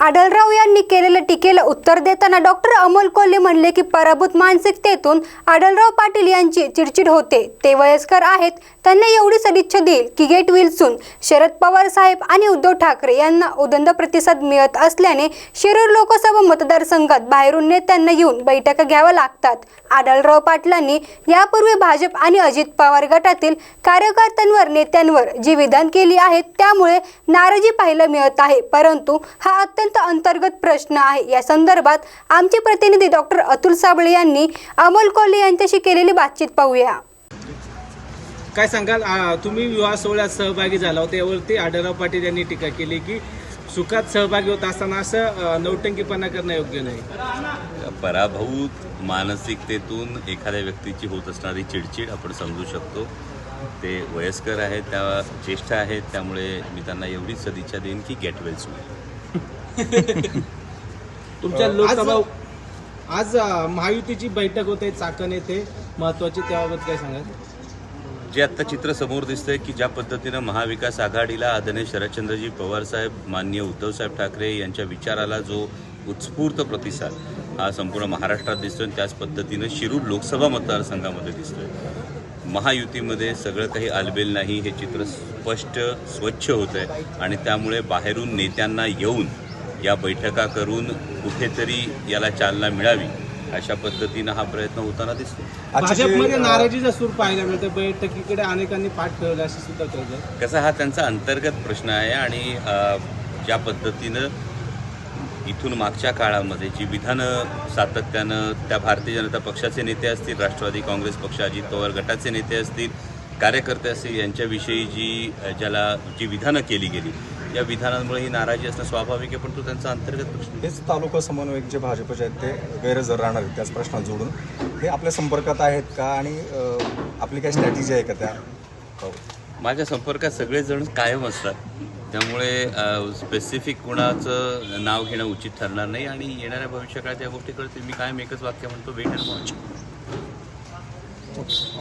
आढळराव यांनी केलेल्या टीकेला उत्तर देताना डॉक्टर अमोल कोल्हे म्हणले की पराभूत मानसिकतेतून आढळराव पाटील यांची चिडचिड होते. ते वयस्कर आहेत. त्यांना एवढी सदिच्छा देईल की get well soon Sharad Pawar साहेब आणि उद्धव ठाकरे यांना उदंड प्रतिसाद मिळत असल्याने शिरूर लोकसभा मतदारसंघात बाहेरून नेत्यांना येऊन बैठका घ्याव्या लागतात. आढळराव पाटलांनी यापूर्वी भाजप आणि अजित पवार गटातील कार्यकर्त्यांवर नेत्यांवर जी विधान केली आहेत त्यामुळे नाराजी पाहायला मिळत आहे. परंतु हा अत्यंत अंतर्गत प्रश्न आहे. या संदर्भात आमचे प्रतिनिधी डॉक्टर अतुल साबळे यांनी अमोल कोल्हे यांच्याशी केलेली बातचीत पाहूया. काय सांगाल? आ, तुम्ही विवाह सोहळ्यात सहभागी झाला होता. यावरती आढळराव पाटील यांनी टीका केली की सुखात सहभागी होत असताना असं अ, नौटंकीपणा करणं योग्य नाही. पराभूत मानसिकतेतून एखाद्या व्यक्तीची होत असणारी चिडचिड आपण समजू शकतो. ते वयस्कर आहेत त्या ज्येष्ठ आहेत त्यामुळे मी त्यांना एवढीच सदिच्छा देईन की गेट वेल सून तुमच्या लोकसभा आज अ, महायुतीची बैठक होते चाकण येथे. महत्वाची त्याबाबत काय सांगाल? जे आत्ता चित्र समोर दिसतंय की ज्या पद्धतीनं महाविकास आघाडीला आदरणीय शरदचंद्रजी पवार साहेब माननीय उद्धवसाहेब ठाकरे यांच्या विचाराला जो उत्स्फूर्त प्रतिसाद हा संपूर्ण महाराष्ट्रात दिसतोय आणि त्याच पद्धतीनं शिरूर लोकसभा मतदारसंघामध्ये दिसतोय. महायुतीमध्ये सगळं काही आलबेल नाही हे चित्र स्पष्ट स्वच्छ होत आहे आणि त्यामुळे बाहेरून नेत्यांना येऊन या बैठका करून कुठेतरी याला चालना मिळावी अशा पद्धतीनं हा प्रयत्न होताना दिसतो भाजपमध्ये नाराजीचा सूर पाहायला मिळतं बैठकीकडे अनेकांनी पाठ ठेवला असं सुद्धा कळतं कसा हा त्यांचा अंतर्गत प्रश्न आहे आणि ज्या पद्धतीनं इथून मागच्या काळामध्ये जी विधानं सातत्यानं त्या भारतीय जनता पक्षाचे नेते असतील राष्ट्रवादी काँग्रेस पक्ष अजित पवार गटाचे नेते असतील कार्यकर्ते असतील यांच्याविषयी जी ज्याला जी विधानं केली गेली या विधानांमुळे ही नाराजी असणं स्वाभाविक आहे पण तो त्यांचा अंतर्गत प्रश्न. हेच तालुका समन्वयक जे भाजपचे आहेत ते गैरहजर राहणार आहेत त्याच प्रश्नात जोडून हे आपल्या संपर्कात आहेत का आणि आपली काही स्ट्रॅटेजी आहे का त्या हो. माझ्या संपर्कात सगळेजण कायम असतात त्यामुळे स्पेसिफिक कुणाचं नाव घेणं उचित ठरणार नाही आणि येणाऱ्या भविष्यकाळात या गोष्टी मी कायम एकच वाक्य म्हणतो वेट अँड वॉच